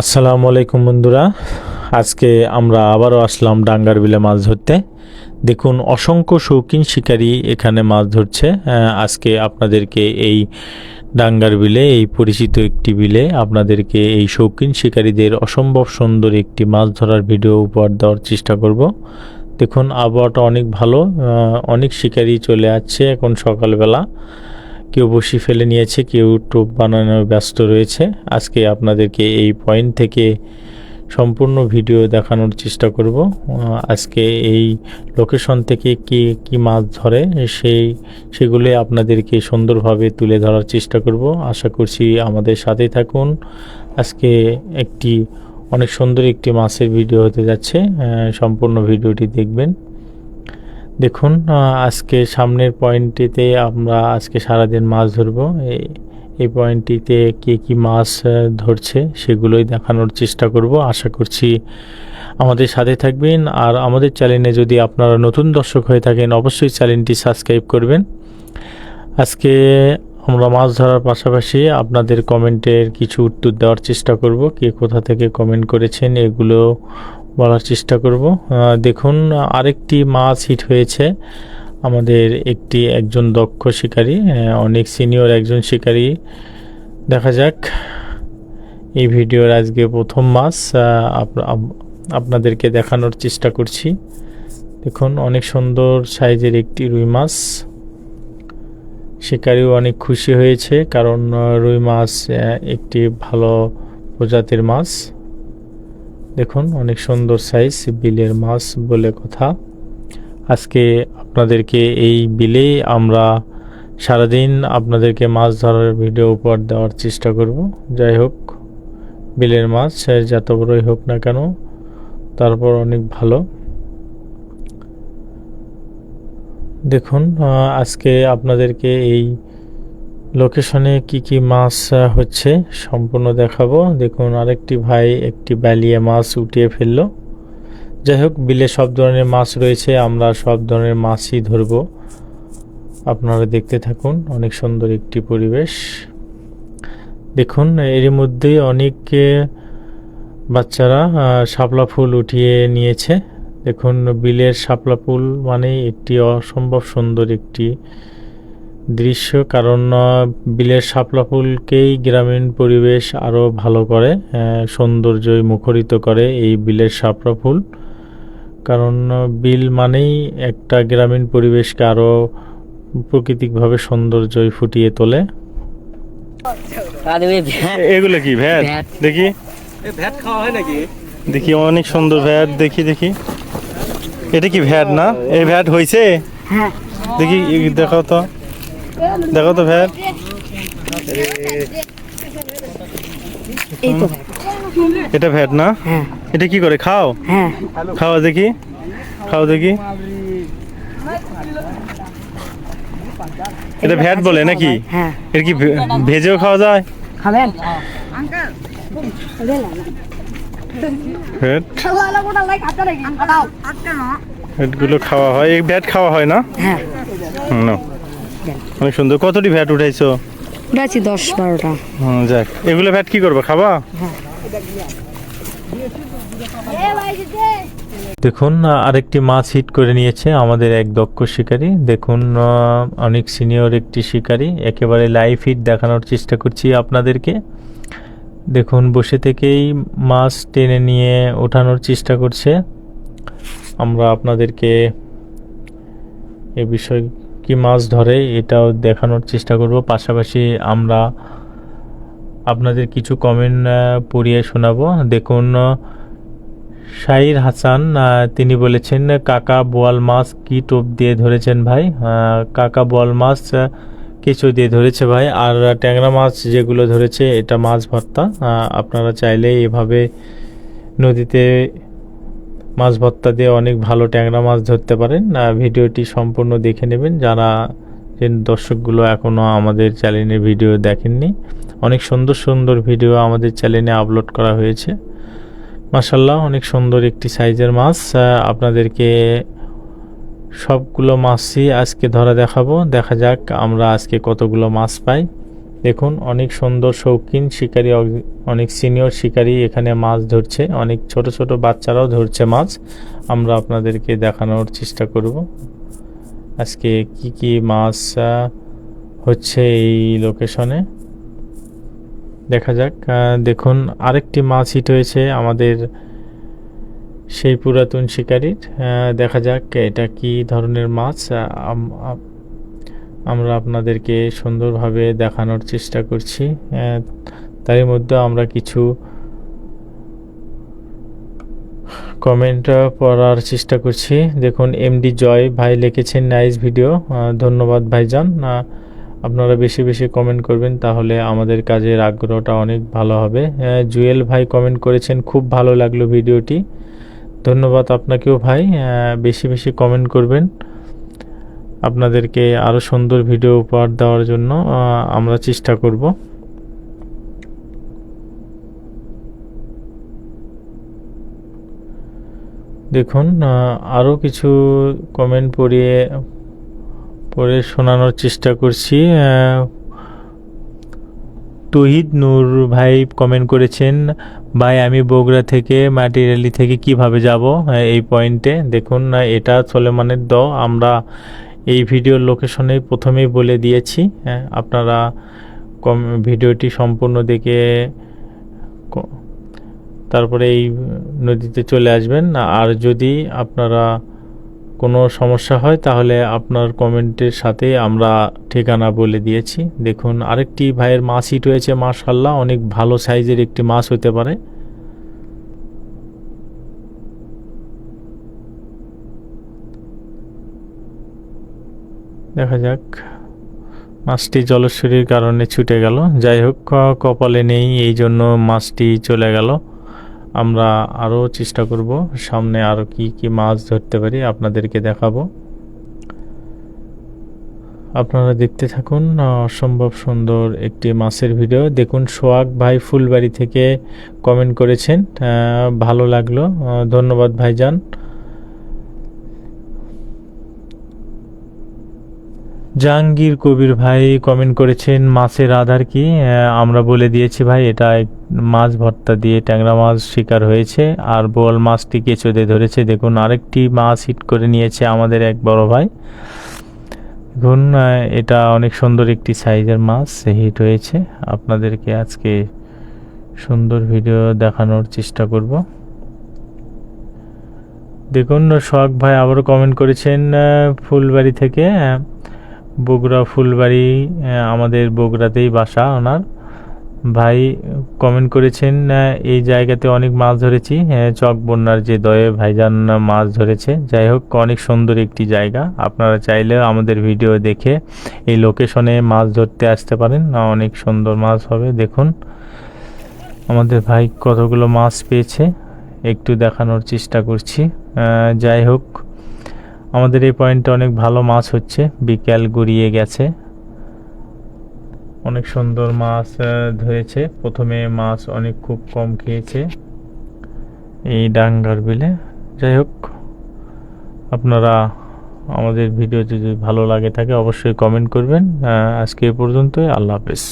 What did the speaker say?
আসসালামু আলাইকুম বন্ধুরা। আজকে আমরা আবারও আসলাম ডাঙ্গার বিলে মাছ ধরতে। দেখুন, অসংখ্য শৌখিন শিকারী এখানে মাছ ধরছে। আজকে আপনাদেরকে এই ডাঙ্গার বিলে, এই পরিচিত একটি বিলে আপনাদেরকে এই শৌখিন শিকারীদের অসম্ভব সুন্দর একটি মাছ ধরার ভিডিও উপহার দেওয়ার চেষ্টা করব। দেখুন, আবহাওয়াটা অনেক ভালো। অনেক শিকারী চলে আসছে এখন সকালবেলা। কেউ বসি ফেলে নিয়েছে, কেউ টোপ বানানোর ব্যস্ত রয়েছে। আজকে আপনাদেরকে এই পয়েন্ট থেকে সম্পূর্ণ ভিডিও দেখানোর চেষ্টা করব। আজকে এই লোকেশন থেকে কি কি মাছ ধরে, সেই, সেগুলো আপনাদেরকে সুন্দরভাবে তুলে ধরার চেষ্টা করব। আশা করছি আমাদের সাথেই থাকুন। আজকে একটি, অনেক সুন্দর একটি মাছের ভিডিও হতে যাচ্ছে। সম্পূর্ণ ভিডিওটি দেখবেন। দেখুন আজকে সামনের পয়েন্টটিতে আমরা আজকে সারাদিন মাছ ধরবো। এই- পয়েন্টটিতে কে কি মাছ ধরছে সেগুলোই দেখানোর চেষ্টা করব। আশা করছি আমাদের সাথে থাকবেন। আর আমাদের চ্যানেলে যদি আপনারা নতুন দর্শক হয়ে থাকেন, অবশ্যই চ্যানেলটি সাবস্ক্রাইব করবেন। আজকে আমরা মাছ ধরার পাশাপাশি আপনাদের কমেন্টের কিছু উত্তর দেওয়ার চেষ্টা করব। কে কোথা থেকে কমেন্ট করেছেন, এগুলো বলার চেষ্টা করব। দেখুন, আরেকটি মাছ হিট হয়েছে। আমাদের একটি একজন দক্ষ শিকারী অনেক সিনিয়র একজন শিকারী। দেখা যাক, এই ভিডিওর আজকে প্রথম মাছ আপ- আপ- আপনাদেরকে দেখানোর চেষ্টা করছি। দেখুন, অনেক সুন্দর সাইজের একটি রুই মাছ। শিকারিও অনেক খুশি হয়েছে, কারণ রুই মাছ একটি ভালো প্রজাতির মাছ। দেখুন, অনেক সুন্দর সাইজ বিলের মাছ বলে কথা। আজকে আপনাদেরকে এই বিলেই আমরা সারাদিন আপনাদেরকে মাছ ধরার ভিডিও উপহার দেওয়ার চেষ্টা করব। যাই হোক, বিলের মাছ যত বড়ই হোক না কেন, তারপর অনেক ভালো। দেখুন আজকে আপনাদেরকে এই লোকেশনে কি কি মাছ হচ্ছে সম্পূর্ণ দেখাবো। দেখুন, আরেকটি ভাই একটি ব্যালিয়ে মাছ উঠিয়ে ফেলল। যাই হোক, বিলে সব ধরনের মাছ রয়েছে, আমরা সব ধরনের মাছই ধরবো। আপনারা দেখতে থাকুন, অনেক সুন্দর একটি পরিবেশ। দেখুন এর মধ্যে অনেক বাচ্চারা শাপলা ফুল উঠিয়ে নিয়েছে। দেখুন, বিলের শাপলা ফুল মানে একটি অসম্ভব সুন্দর একটি দৃশ্য কারণ বিলের শাপলা ফুলকেই গ্রামীণ পরিবেশ আরও ভালো করে সৌন্দর্যই মুখরিত করে এই বিলের শাপলা ফুল। কারণ বিল মানেই একটা গ্রামীণ পরিবেশকে আরও প্রাকৃতিকভাবে সৌন্দর্যই ফুটিয়ে তোলে। এগুলো কি ভ্যাট। দেখি। ভ্যাট খাওয়া হয় নাকি? দেখি অনেক সুন্দর ভ্যাট দেখি দেখি। এটা কি ভ্যাট না? এই ভ্যাট হয়েছে হ্যাঁ। দেখি দেখাও তো। দেখো তো ভ্যাট এটা ভ্যাট না? হ্যাঁ। এটা কি করে? খাও? হ্যাঁ। খাওয়া দেখি। খাও দেখি। এটা ভ্যাট বলে নাকি? হ্যাঁ। এটা কি ভেজেও খাওয়া যায়? খাবেন? ভ্যাট ভ্যাটগুলো খাওয়া হয়। এই ভ্যাট খাওয়া হয় না? হ্যাঁ। অনেক সুন্দর। কতটি ভ্যাট উঠাইছো? উঠেছি দশ বারোটা। হুম, যাক। এগুলো ভ্যাট কি করবে খাবা? দেখুন আরেকটি মাছ হিট করে নিয়েছে আমাদের এক দক্ষ শিকারী। দেখুন অনেক সিনিয়র একটি শিকারী। একেবারে লাইভ হিট দেখানোর চেষ্টা করছি আপনাদেরকে। দেখুন বসে থেকেই মাছ টেনে নিয়ে ওঠানোর চেষ্টা করছে। আমরা আপনাদেরকে এ বিষয় কি মাছ ধরে, এটাও দেখানোর চেষ্টা করব। পাশাপাশি আমরা আপনাদের কিছু কমেন্ট পড়িয়ে শোনাবো। দেখুন শাহির হাসান তিনি বলেছেন, কাকা বোয়াল মাছ কি টোপ দিয়ে ধরেছেন ভাই? কাকা বোয়াল মাছ কেঁচো দিয়ে ধরেছে ভাই, আর ট্যাংরা মাছ যেগুলো ধরেছে, এটা মাছ ভর্তা। আপনারা চাইলে এভাবে নদীতে মাছ ভর্তা দিয়ে অনেক ভালো ট্যাংরা মাছ ধরতে পারেন। ভিডিওটি সম্পূর্ণ দেখে নেবেন। যারা যে দর্শকগুলো এখনও আমাদের চ্যানেলে ভিডিও দেখেননি, অনেক সুন্দর সুন্দর ভিডিও আমাদের চ্যানেলে আপলোড করা হয়েছে। মাসাল্লাহ অনেক সুন্দর একটি সাইজের মাছ। আপনাদেরকে সবগুলো মাছই আজকে ধরা দেখাবো। দেখা যাক আমরা আজকে কতগুলো মাছ পাই। দেখুন, অনেক সুন্দর শৌখিন শিকারী অনেক সিনিয়র শিকারী এখানে মাছ ধরছে, অনেক ছোট ছোট বাচ্চারাও ধরছে মাছ। আমরা আপনাদেরকে দেখানোর চেষ্টা করব। আজকে কি কি মাছ হচ্ছে এই লোকেশনে? দেখা যাক দেখুন, আরেকটি মাছ হিট হয়েছে আমাদের সেই পুরাতন শিকারির। দেখা যাক, এটা কি ধরনের মাছ? আমরা আপনাদেরকে সুন্দরভাবে দেখানোর চেষ্টা করছি। তারই মধ্যে আমরা কিছু কমেন্ট পড়ার চেষ্টা করছি। দেখুন এমডি জয় ভাই লিখেছেন নাইস ভিডিও ধন্যবাদ ভাইজান। আপনারা বেশি বেশি কমেন্ট করবেন, তাহলে আমাদের কাজের আগ্রহটা অনেক ভালো হবে। জুয়েল ভাই কমেন্ট করেছেন, খুব ভালো লাগল ভিডিওটি ধন্যবাদ আপনাকেও ভাই। বেশি বেশি কমেন্ট করবেন। আপনাদেরকে আরও সুন্দর ভিডিও উপহার দেওয়ার জন্য আমরা চেষ্টা করব। দেখুন আরও কিছু কমেন্ট পড়িয়ে, পড়ে শোনানোর চেষ্টা করছি। তহিদ নূর ভাই কমেন্ট করেছেন, ভাই, আমি বগুড়া থেকে মাটিরালি থেকে কীভাবে যাব? এই পয়েন্টে দেখুন এটা সোলেমানের দ, আমরা এই ভিডিওর লোকেশনে প্রথমেই বলে দিয়েছি হ্যাঁ, আপনারা কম ভিডিওটি সম্পূর্ণ দেখে তারপরে এই নদীতে চলে আসবেন। আর যদি আপনারা কোনো সমস্যা হয় তাহলে আপনার কমেন্টের সাথে আমরা ঠিকানা বলে দিয়েছি। দেখুন আরেকটি ভাইয়ের মাছ হিট হয়েছে মাশাল্লাহ অনেক ভালো সাইজের একটি মাছ হতে পারে। দেখা যাক। মাছটি জলস্বরীর কারণে ছুটে গেল। যাই হোক কপালে নেই, এই জন্য মাছটি চলে গেল। আমরা আরও চেষ্টা করব। সামনে আরও কি কি মাছ ধরতে পারি, আপনাদেরকে দেখাবো। আপনারা দেখতে থাকুন, অসম্ভব সুন্দর একটি মাছের ভিডিও। দেখুন, সোহাগ ভাই ফুলবাড়ি থেকে কমেন্ট করেছেন। ভালো লাগল। ধন্যবাদ ভাইজান। জাহাঙ্গীর কবির ভাই কমেন্ট করেছেন, মাছের আধার কি? আমরা বলে দিয়েছি, ভাই, এটা মাছ ভর্তা দিয়ে ট্যাংরা মাছ শিকার হয়েছে, আর বোয়াল মাছটি কেঁচোতে ধরেছে। দেখুন, আরেকটি মাছ হিট করে নিয়েছে আমাদের এক বড় ভাই। দেখুন এটা অনেক সুন্দর একটি সাইজের মাছ হিট হয়েছে। আপনাদেরকে আজকে সুন্দর ভিডিও দেখানোর চেষ্টা করব। দেখুন, সোহাগ ভাই আবারও কমেন্ট করেছেন ফুলবাড়ি থেকে। বগুড়া ফুলবাড়ি আমাদের বগুড়াতেই বাসা ওনার। ভাই কমেন্ট করেছেন এই জায়গাতে অনেক মাছ ধরেছি হ্যাঁ চক বন্যার যে দয়ে ভাইজান মাছ ধরেছে। যাই হোক, অনেক সুন্দর একটি জায়গা। আপনারা চাইলে আমাদের ভিডিও দেখে এই লোকেশনে মাছ ধরতে আসতে পারেন। অনেক সুন্দর মাছ হবে, দেখুন। আমাদের ভাই কতগুলো মাছ পেয়েছে, একটু দেখানোর চেষ্টা করছি। যাই হোক আমাদের এই পয়েন্টে অনেক ভালো মাছ হচ্ছে। বিকেল গড়িয়ে গেছে। অনেক সুন্দর মাছ ধরেছে। প্রথমে মাছ অনেক খুব কম খেয়েছে এই ডাঙ্গার বিলে। যাই হোক, আপনারা আমাদের ভিডিও যদি ভালো লাগে থাকে, অবশ্যই কমেন্ট করবেন। আজকে এ পর্যন্তই। আল্লাহ হাফেজ।